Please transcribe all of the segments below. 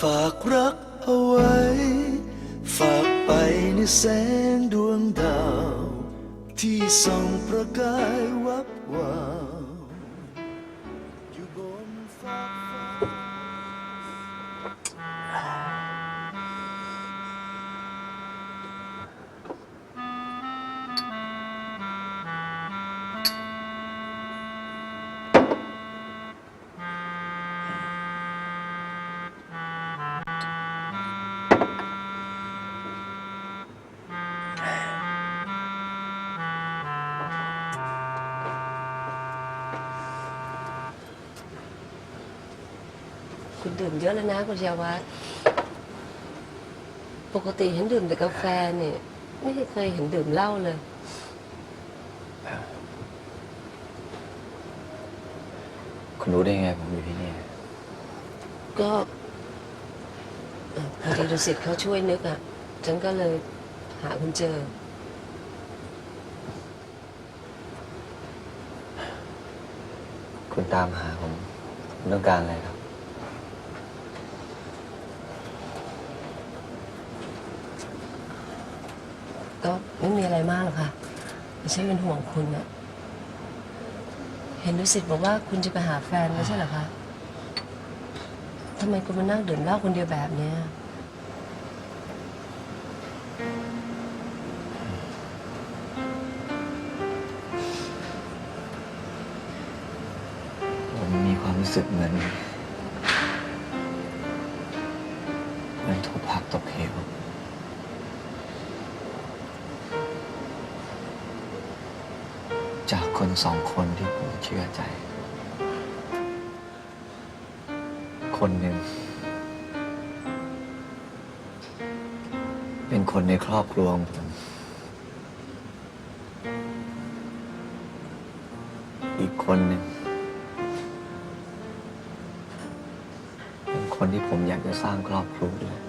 ฝากรักเอาไว้ ฝากไปในแสงดวงดาว ที่ส่องประกายวับวาว ดื่มเยอะแล้วนะคุณชยวัฒน์ปกติเห็นดื่มแต่กาแฟเนี่ย ไม่เคยเห็นดื่มเหล้าเลย คุณรู้ได้ไงผมอยู่ที่นี่ ก็เอ่อพอดีดุสิตเขาช่วยนึกอะ ฉันก็เลยหาคุณเจอ คุณตามหาผมคุณต้องการอะไรครับ ก็ ไม่มีอะไรมากหรอกค่ะแต่ฉันเป็นห่วงคุณอะเห็นดุสิตบอกว่าคุณจะไปหาแฟนไม่ใช่เหรอคะทำไมคุณมานั่งดื่มเหล้าคนเดียวแบบเนี้ยผมมีความรู้สึกเหมือน จากคนสองคนที่ผมเชื่อใจ คนหนึ่ง เป็นคนในครอบครัวของผม อีกคนหนึ่ง เป็นคนที่ผมอยากจะสร้างครอบครัวด้วย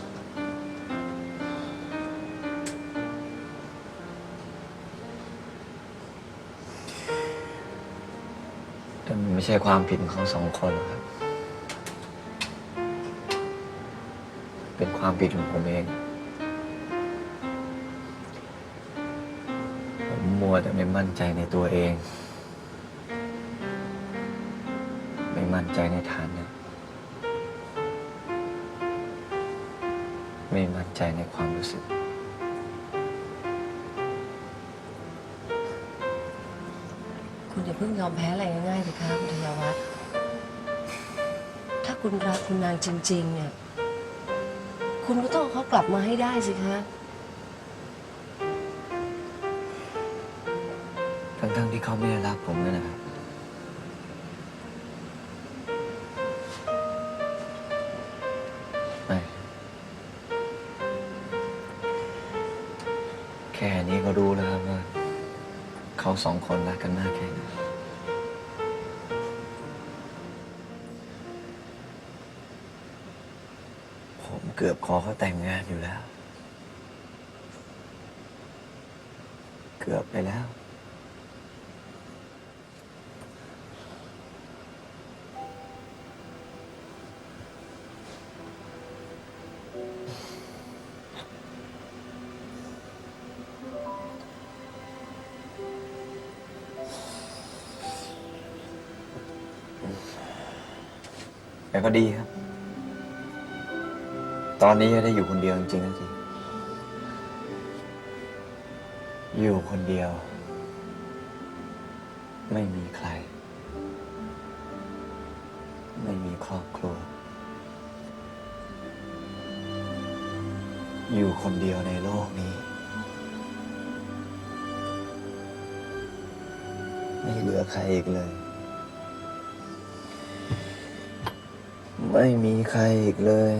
ใช่ความผิดของสองคนครับ เป็นความผิดของผมเอง ผมมัวแต่ไม่มั่นใจในตัวเอง ไม่มั่นใจในฐานะไม่มั่นใจในความรู้สึก เพิ่งยอมแพ้อะไรง่ายๆสิคะคุณธยวัฒน์ถ้าคุณรักคุณนางจริง ๆ เนี่ย คุณก็ต้องเอาเขากลับมาให้ได้สิคะ ทั้งๆที่เขาไม่ได้รักผมนั่นนะครับ ไม่ แค่นี้ก็รู้แล้วครับว่า เขาสองคนรักกันมากแค่ไหน เกือบขอเขาแต่งงานอยู่แล้ว เกือบไปแล้ว แต่ก็ดีครับ ตอนนี้จะได้อยู่คนเดียวจริงๆนะสิอยู่คนเดียว ไม่มีใคร ไม่มีครอบครัว อยู่คนเดียวในโลกนี้ ไม่เหลือใครอีกเลย ไม่มีใครอีกเลย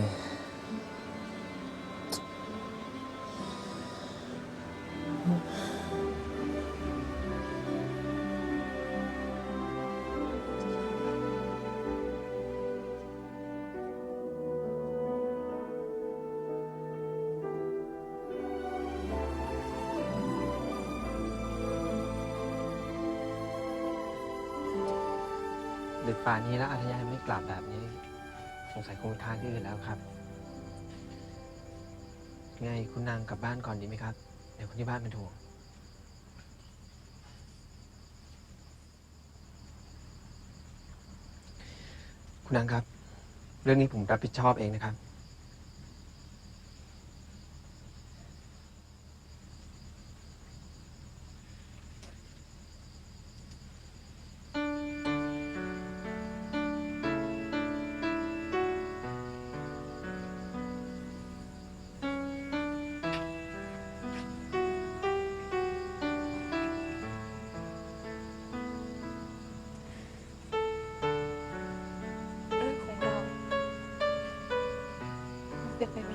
ป่านนี้แล้วอัธยายไม่กลับแบบนี้ สงสัยคงทางที่อื่นแล้วครับ ไงคุณนางกลับบ้านก่อนดีไหมครับ เดี๋ยวคนที่บ้านเป็นห่วงคุณนางครับ เรื่องนี้ผมรับผิดชอบเองนะครับ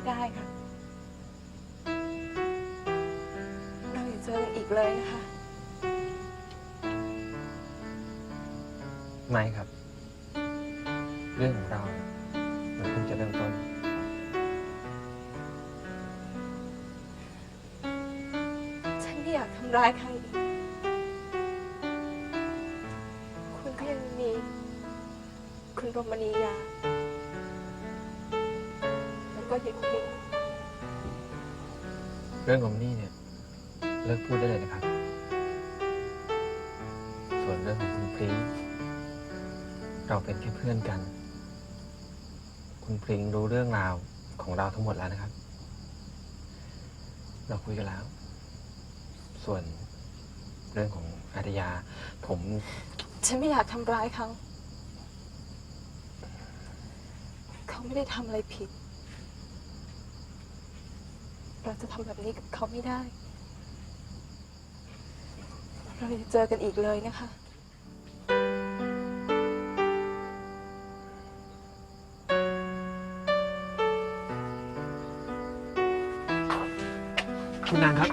ไปไม่ได้ค่ะ เราอย่าเจอกันอีกเลยนะคะ ไม่ครับ เรื่องของเรามันเพิ่งจะเริ่มต้น ฉันไม่อยากทำร้ายใครอีก คุณก็ยังมี คุณรมณียา เรื่องของนี่เนี่ย เลิกพูดได้เลยนะครับ ส่วนเรื่องของคุณพริ้งเราเป็นแค่เพื่อนกัน คุณพริ้งรู้เรื่องราวของเราทั้งหมดแล้วนะครับ เราคุยกันแล้ว ส่วนเรื่องของอาตยา ผมฉันไม่อยากทำร้ายเขา เขาไม่ได้ทำอะไรผิด เราจะทำแบบนี้กับเขาไม่ได้ เราอย่าเจอกันอีกเลยนะคะ คุณนางครับ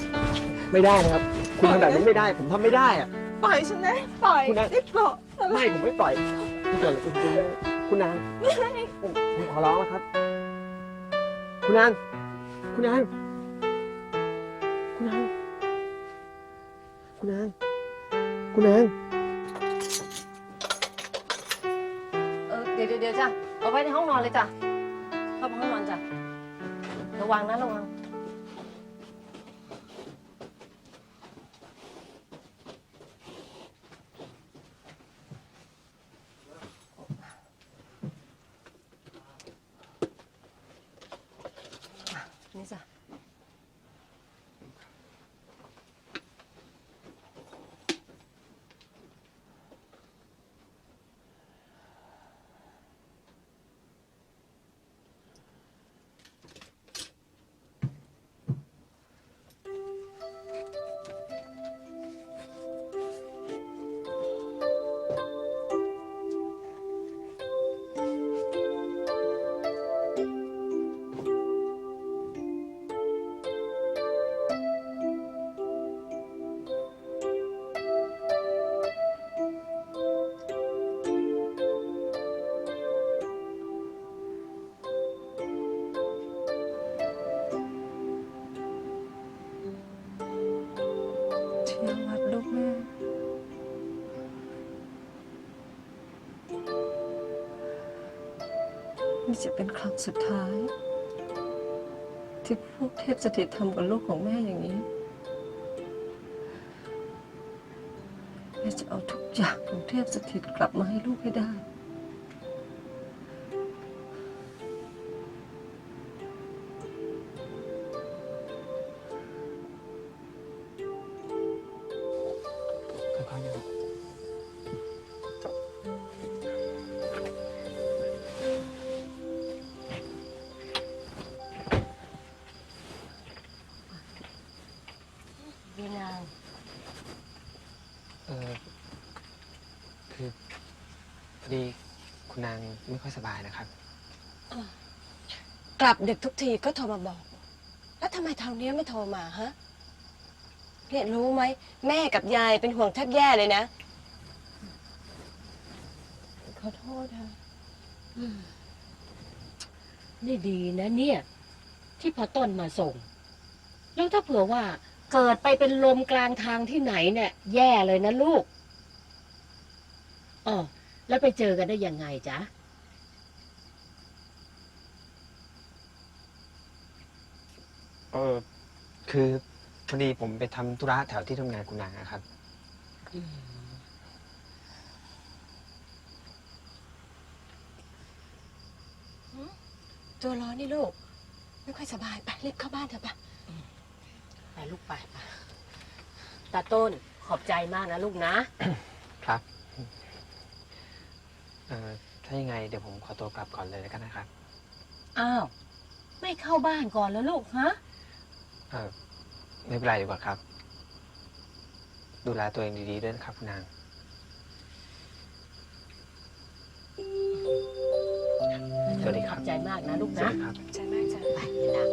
ไม่ได้นะครับ คุณทำแบบนี้ไม่ได้ ผมทำไม่ได้อะ ปล่อยฉันนะปล่อยคุณนะ ได้โปรดไม่ผมไม่ปล่อยคุณเกิดอะไรขึ้นคุณคุณนางผมผมขอร้องแล้วครับ คุณนาง คุณนาง คุณนาง คุณนาง เออเดี๋ยวเดี๋ยวจ้ะเอาไว้ในห้องนอนเลยจ้ะเข้าไปห้องนอนจ้ะระวังนะระวัง จะเป็นครั้งสุดท้าย ที่พวกเทพสถิตทำกับลูกของแม่อย่างนี้ แม่จะเอาทุกอย่างของเทพสถิตกลับมาให้ลูกให้ได้ ไม่ค่อยสบายนะครับ กลับดึกทุกทีก็โทรมาบอก แล้วทำไมทางนี้ไม่โทรมาฮะเนี่ยรู้ไหม แม่กับยายเป็นห่วงแทบแย่เลยนะ ขอโทษค่ะนี่ดีนะเนี่ย ที่พอต้นมาส่ง แล้วถ้าเผื่อว่าเกิดไปเป็นลมกลางทางที่ไหนเนี่ย แย่เลยนะลูกอ๋อแล้วไปเจอกันได้ยังไงจ๊ะ ออ คือพอดีผมไปทำธุระแถวที่ทำงานคุณนางนะครับ ตัวร้อนนี่ลูก ไม่ค่อยสบายไปรีบเข้าบ้านเถอะปะไปลูกไปไปตาต้นขอบใจมากนะลูกนะ ครับเออถ้ายังไงเดี๋ยวผมขอตัวกลับก่อนเลยแล้วกันนะครับ อ้าว ไม่เข้าบ้านก่อนแล้วลูกฮะ เออไม่เป็นไรดีกว่าครับ ดูแลตัวเองดีๆด้วยนะครับคุณนาง สวัสดีคขรัอบบใจมากนะลูกสวันะสดีครับ ใจมากจ้ะ ไปนาง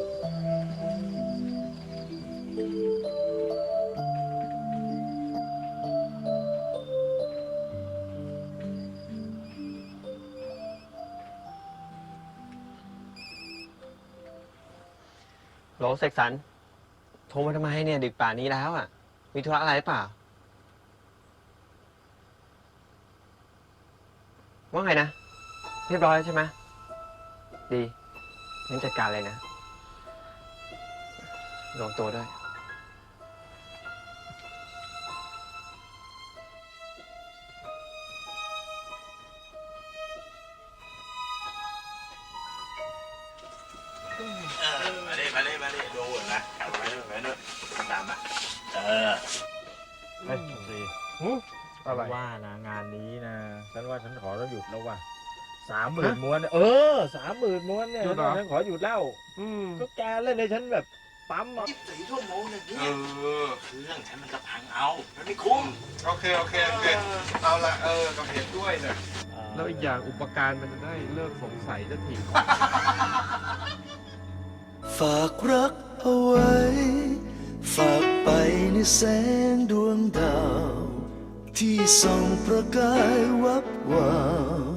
โหลเสกสรร โทรมาทำไมเนี่ยดึกป่านนี้แล้วอะ มีธุระอะไรหรือเปล่า ว่าไงนะ เรียบร้อยแล้วใช่ไหมดีงั้นจัดการเลยนะลงตัวด้วย นะเอาไว้ด้วยไว้ด้วยตามมาเออเฮ้ยสิอะไร ว่านะงานนี้นะฉันว่าฉันขอแล้วหยุดแล้วว่ะสามหมื่นม้วนเนี่ยเออสามหมื่นม้วนเนี่ยหยุดเหรอ ฉันขอหยุดแล้วอืมก็แกเล่นในฉันแบบปั๊มอะยี่สิบสี่ชั่วโมงเนี่ยเออเครื่องฉันมันจะพังเอามันไม่คุ้มโอเคโอเคโอเคเอาละเออก็เห็นด้วยเนี่ยแล้วอีกอย่างอุปการมันจะได้เลิกสงสัยสักทีฝากรัก เอาไว้ ฝากไปในแสงดวงดาว ที่ส่องประกายวับวาว